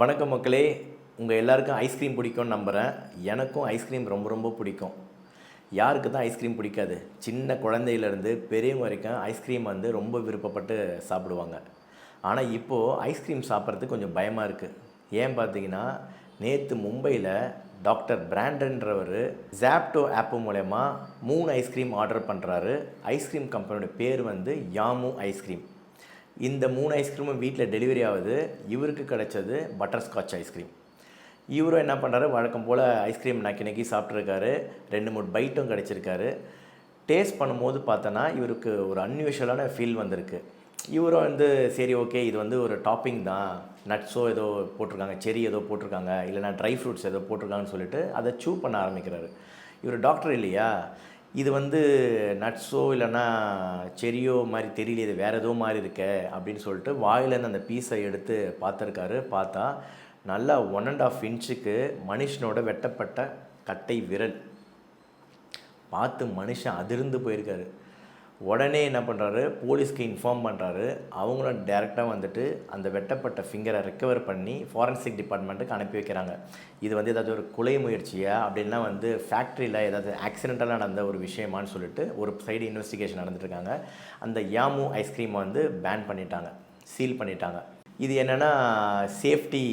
வணக்கம் மக்களே. உங்கள் எல்லாருக்கும் ஐஸ்கிரீம் பிடிக்கும்னு நம்புகிறேன் எனக்கும் ஐஸ்கிரீம் ரொம்ப ரொம்ப பிடிக்கும். யாருக்கு தான் ஐஸ்கிரீம் பிடிக்காது? சின்ன குழந்தையிலேருந்து பெரியவங்க வரைக்கும் ஐஸ்கிரீம் வந்து ரொம்ப விருப்பப்பட்டு சாப்பிடுவாங்க. ஆனால் இப்போது ஐஸ்கிரீம் சாப்பிட்றதுக்கு கொஞ்சம் பயமாக இருக்குது ஏன் பார்த்தீங்கன்னா நேற்று மும்பையில் டாக்டர் பிராண்டன்றவர் ஜாப்டோ ஆப்பு மூலயமா மூணு ஐஸ்கிரீம் ஆர்டர் பண்ணுறாரு ஐஸ்கிரீம் கம்பெனியோட பேர் வந்து யாமு ஐஸ்கிரீம் இந்த மூணு ஐஸ்கிரீமும் வீட்டில் டெலிவரி ஆகுது. இவருக்கு கிடைச்சது பட்டர்ஸ்காட்ச் ஐஸ்கிரீம் இவரும் என்ன பண்ணுறாரு வழக்கம் போல் ஐஸ்கிரீம் நக்கி நக்கி சாப்பிட்ருக்காரு ரெண்டு மூணு பைட்டும் கிடச்சிருக்காரு. டேஸ்ட் பண்ணும்போது பார்த்தோன்னா இவருக்கு ஒரு அன்யூஷுவலான ஃபீல் வந்திருக்கு. இவரும் வந்து சரி ஓகே இது வந்து ஒரு டாப்பிங் தான். நட்ஸோ ஏதோ போட்டிருக்காங்க. செரி ஏதோ போட்டிருக்காங்க. இல்லைனா ட்ரை ஃப்ரூட்ஸ் ஏதோ போட்டிருக்காங்கன்னு சொல்லிட்டு அதை சூ பண்ண ஆரம்பிக்கிறாரு. இவர் டாக்டர் இல்லையா? இது வந்து நட்ஸோ இல்லைன்னா செரியோ மாதிரி தெரியல இது வேறு ஏதோ மாதிரி இருக்கே அப்படின்னு சொல்லிட்டு வாயிலேருந்து அந்த பீஸை எடுத்து பார்த்துருக்காரு. பார்த்தா நல்லா ஒன் அண்ட் ஆஃப் இன்ச்சுக்கு மனுஷனோட வெட்டப்பட்ட கட்டை விரல். பார்த்து மனுஷன் அதிர்ந்து போயிருக்காரு. உடனே என்ன பண்ணுறாரு போலீஸ்க்கு இன்ஃபார்ம் பண்ணுறாரு அவங்களும் டேரெக்டாக வந்துட்டு அந்த வெட்டப்பட்ட ஃபிங்கரை ரெக்கவர் பண்ணி ஃபாரன்சிக் டிபார்ட்மெண்ட்டுக்கு அனுப்பி வைக்கிறாங்க. இது வந்து ஏதாவது ஒரு கொலை முயற்சியாக அப்படின்னா வந்து ஃபேக்ட்ரியில் ஏதாவது ஆக்சிடெண்ட்டலாக நடந்த ஒரு விஷயமான்னு சொல்லிட்டு ஒரு சைடு இன்வெஸ்டிகேஷன் நடந்துட்டுருக்காங்க அந்த யாமு ஐஸ்கிரீமை வந்து பேன் பண்ணிட்டாங்க. சீல் பண்ணிட்டாங்க. இது என்னென்னா சேஃப்டி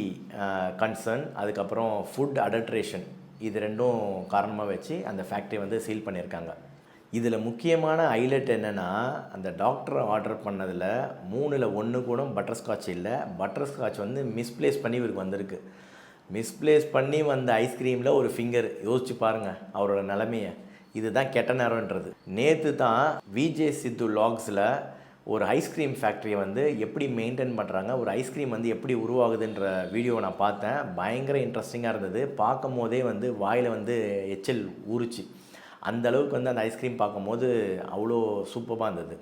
கன்சர்ன் அதுக்கப்புறம் ஃபுட் அடல்ட்ரேஷன் இது ரெண்டும் காரணமாக வச்சு அந்த ஃபேக்ட்ரி வந்து சீல் பண்ணியிருக்காங்க. இதில் முக்கியமான ஹைலைட் என்னென்னா அந்த டாக்டர் ஆர்டர் பண்ணதில் மூணில் ஒன்று கூட பட்டர்ஸ்காட்ச் இல்லை. பட்டர்ஸ்காட்ச் வந்து மிஸ்பிளேஸ் பண்ணி இவருக்கு வந்திருக்கு. மிஸ்பிளேஸ் பண்ணி வந்த ஐஸ்கிரீமில் ஒரு ஃபிங்கர் யோசிச்சு பாருங்கள் அவரோட நிலமையை. இதுதான் கெட்ட நேரம்ன்றது. நேற்று தான் விஜே சித்து லாக்ஸில் ஒரு ஐஸ்கிரீம் ஃபேக்ட்ரியை வந்து எப்படி மெயின்டைன் பண்ணுறாங்க ஒரு ஐஸ்கிரீம் வந்து எப்படி உருவாகுதுன்ற வீடியோவை நான் பார்த்தேன். பயங்கர இன்ட்ரெஸ்டிங்காக இருந்தது. பார்க்கும் போதே வந்து வாயில் வந்து எச்சல் ஊறுச்சு. அந்த அளவுக்கு வந்து அந்த ஐஸ்கிரீம் பார்க்கும்போது அவ்வளோ சூப்பராக இருந்தது.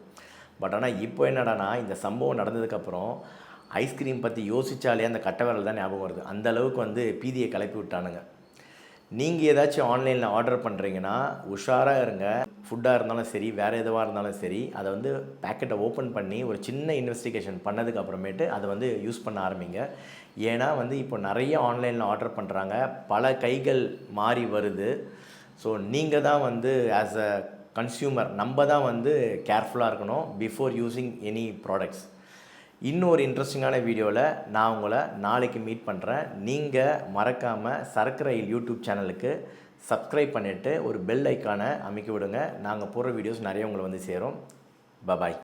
பட் ஆனால் இப்போ என்னடானா இந்த சம்பவம் நடந்ததுக்கப்புறம் ஐஸ்கிரீம் பற்றி யோசித்தாலே அந்த கட்டை விரல் தான் ஞாபகம் வருது. அந்த அளவுக்கு வந்து பீதியை கிளப்பி விட்டானுங்க. நீங்கள் ஏதாச்சும் ஆன்லைனில் ஆர்டர் பண்ணுறீங்கன்னா உஷாராக இருங்க. ஃபுட்டாக இருந்தாலும் சரி வேறு எதுவாக இருந்தாலும் சரி அதை வந்து பேக்கெட்டை ஓப்பன் பண்ணி ஒரு சின்ன இன்வெஸ்டிகேஷன் பண்ணதுக்கு அப்புறமேட்டு அதை வந்து யூஸ் பண்ண ஆரம்பிங்க. ஏன்னா வந்து இப்போ நிறைய ஆன்லைனில் ஆர்டர் பண்ணுறாங்க பல கைகள் மாறி வருது. ஸோ நீங்கள் தான் வந்து ஆஸ் அ கன்சியூமர் நம்ம தான் வந்து கேர்ஃபுல்லாக இருக்கணும் பிஃபோர் யூஸிங் எனி ப்ராடக்ட்ஸ் இன்னொரு இன்ட்ரெஸ்டிங்கான வீடியோவில் நான் உங்களை நாளைக்கு மீட் பண்ணுறேன் நீங்கள் மறக்காமல் சரக்கு ரயில் யூடியூப் சேனலுக்கு சப்ஸ்கிரைப் பண்ணிவிட்டு ஒரு பெல் ஐக்கானை அமைக்க விடுங்க. நாங்கள் போடுற வீடியோஸ் நிறைய உங்களை வந்து சேரும். பபாய்